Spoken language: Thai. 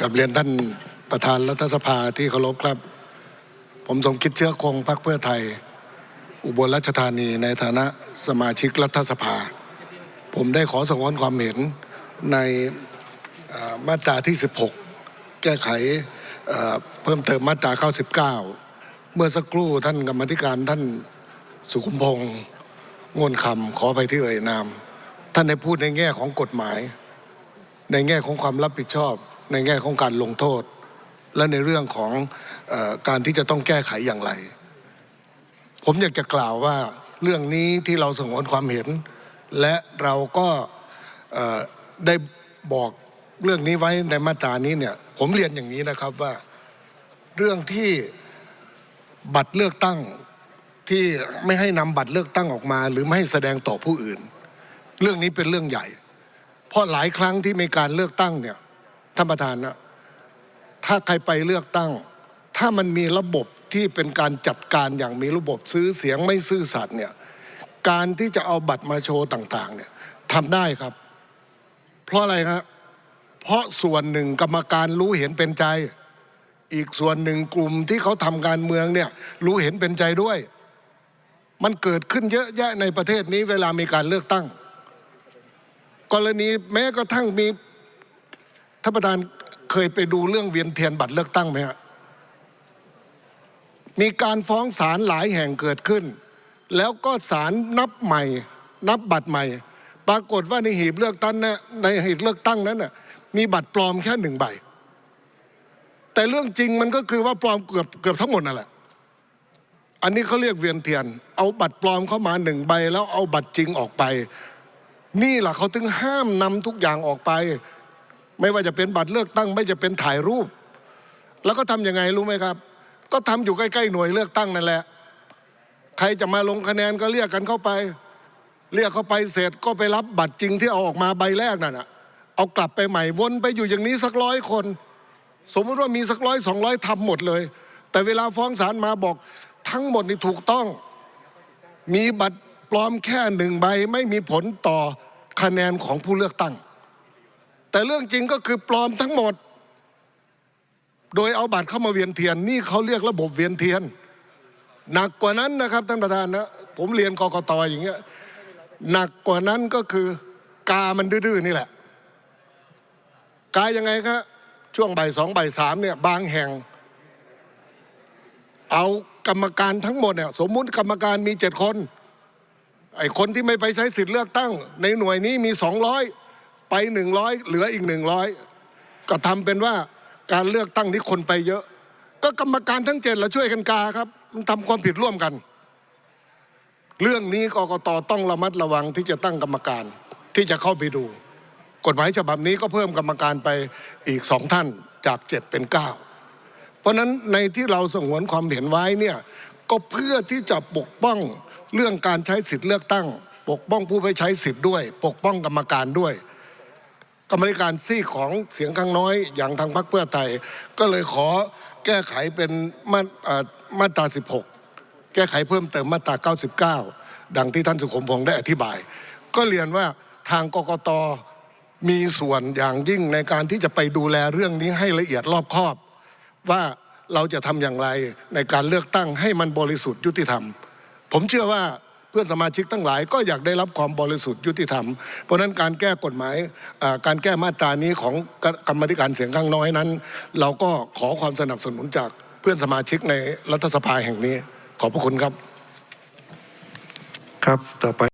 กับเรียนท่านประธานรัฐสภาที่เคารพครับ ผมสมคิดเชื้อคงพรรคเพื่อไทย อุบลราชธานีในฐานะสมาชิกรัฐสภา ผมได้ขอสงวนความเห็นในมาตราที่ 16 แก้ไขเพิ่มเติมมาตรา 99 เมื่อสักครู่ท่านกรรมธิการท่านสุขุมพงษ์งวนคำขอไปที่เอ่ยนาม ท่านได้พูดในแง่ของกฎหมาย ในแง่ของความรับผิดชอบ ในแง่ของการลงโทษ และในเรื่องของออการที่จะต้องแก้ไขอย่างไร ผมอยากจะกล่าวว่าเรื่องนี้ที่เราสงวนความเห็น และเราก็ได้บอกเรื่องนี้ไว้ในมาตรานี้เนี่ยผมเรียนอย่างนี้นะครับว่าเรื่องที่บัตรเลือกตั้งที่ไม่ให้นำบัตรเลือกตั้งออกมา หรือไม่ให้แสดงต่อผู้อื่น เรื่องนี้เป็นเรื่องใหญ่ เพราะหลายครั้งที่มีการเลือกตั้งเนี่ยท่านประธานนะถ้าใครไปเลือกตั้ง ถ้ามันมีระบบที่เป็นการจัดการอย่างมีระบบซื้อเสียงไม่ซื่อสัตย์เนี่ยการที่จะเอาบัตรมาโชว์ต่างๆเนี่ยทำได้ครับ เพราะอะไรครับเพราะส่วนหนึ่งกรรมการรู้เห็นเป็นใจ อีกส่วนหนึ่งกลุ่มที่เขาทำการเมืองเนี่ยรู้เห็นเป็นใจด้วย มันเกิดขึ้นเยอะแยะในประเทศนี้เวลามีการเลือกตั้ง กรณีแม้กระทั่งมีท่านประธานเคยไปดูเรื่องเวียนเทียนบัตรเลือกตั้งไหมฮะมีการฟ้องศาลหลายแห่งเกิดขึ้น แล้วก็ศาลนับใหม่ นับบัตรใหม่ ปรากฏว่าในหีบเลือกตั้งนะในหีบเลือกตั้งนั้นน่ะมีบัตรปลอมแค่หนึ่งใบ แต่เรื่องจริงมันก็คือว่าปลอมเกือบเกือบทั้งหมดนั่นแหละอันนี้เขาเรียกเวียนเทียน เอาบัตรปลอมเข้ามาหนึ่งใบ แล้วเอาบัตรจริงออกไป นี่แหละเขาถึงห้ามนำทุกอย่างออกไป ไม่ว่าจะเป็นบัตรเลือกตั้ง ไม่จะเป็นถ่ายรูป แล้วก็ทำยังไงรู้ไหมครับ ก็ทำอยู่ใกล้ๆหน่วยเลือกตั้งนั่นแหละ ใครจะมาลงคะแนนก็เรียกกันเข้าไป เรียกเข้าไปเสร็จก็ไปรับบัตรจริงที่เอาออกมาใบแรกนั่นน่ะเอากลับไปใหม่วนไปอยู่อย่างนี้สักร้อยคน สมมติว่ามีสักร้อยสองร้อยทำหมดเลย แต่เวลาฟ้องศาลมาบอกทั้งหมดนี่ถูกต้อง มีบัตร ปลอมแค่หนึ่งใบไม่มีผลต่อคะแนนของผู้เลือกตั้ง แต่เรื่องจริงก็คือปลอมทั้งหมด โดยเอาบัตรเข้ามาเวียนเทียนนี่เขาเรียกระบบเวียนเทียน หนักกว่านั้นนะครับท่านประธานนะผมเรียนกกตอย่างเงี้ยหนักกว่านั้นก็คือกามันดื้อนี่แหละ กายังไงครับช่วงบ่ายสองบ่ายสามเนี่ยบางแห่ง เอากรรมการทั้งหมดเนี่ยสมมุติกรรมการมีเจ็ดคน ไอ้คนที่ไม่ไปใช้สิทธิ์เลือกตั้ง ในหน่วยนี้มีสองร้อยไปหนึ่งร้อยเหลืออีกหนึ่งร้อยก็ทำเป็นว่าการเลือกตั้งนี้คนไปเยอะ ก็กรรมการทั้งเจ็ดเราช่วยกันกาครับ มันทำความผิดร่วมกัน เรื่องนี้กกตต้องระมัดระวังที่จะตั้งกรรมการที่จะเข้าไปดู กฎหมายฉบับนี้ก็เพิ่มกรรมการไปอีกสองท่านจากเจ็ดเป็นเก้าเพราะฉะนั้นในที่เราสงวนความเห็นไว้เนี่ยก็เพื่อที่จะปกป้อง เรื่องการใช้สิทธิ์เลือกตั้ง ปกป้องผู้ไปใช้สิทธิ์ด้วย ปกป้องกรรมการด้วย กรรมการซีกของเสียงข้างน้อยอย่างทางพรรคเพื่อไทย ก็เลยขอแก้ไขเป็นมามาตรา 16 แก้ไขเพิ่มเติมมาตรา 99 ดังที่ท่านสุขมพงษ์ได้อธิบาย ก็เรียนว่าทางกกตมีส่วนอย่างยิ่งในการที่จะไปดูแลเรื่องนี้ให้ละเอียดรอบคอบ ว่าเราจะทำอย่างไรในการเลือกตั้งให้มันบริสุทธิ์ยุติธรรม ผมเชื่อว่าเพื่อนสมาชิกทั้งหลายก็อยากได้รับความบริสุทธิ์ยุติธรรม เพราะนั้นการแก้กฎหมายการแก้มาตรานี้ของกรรมธิการเสียงข้างน้อยนั้น เราก็ขอความสนับสนุนจากเพื่อนสมาชิกในรัฐสภาแห่งนี้ ขอบพระคุณครับครับต่อไป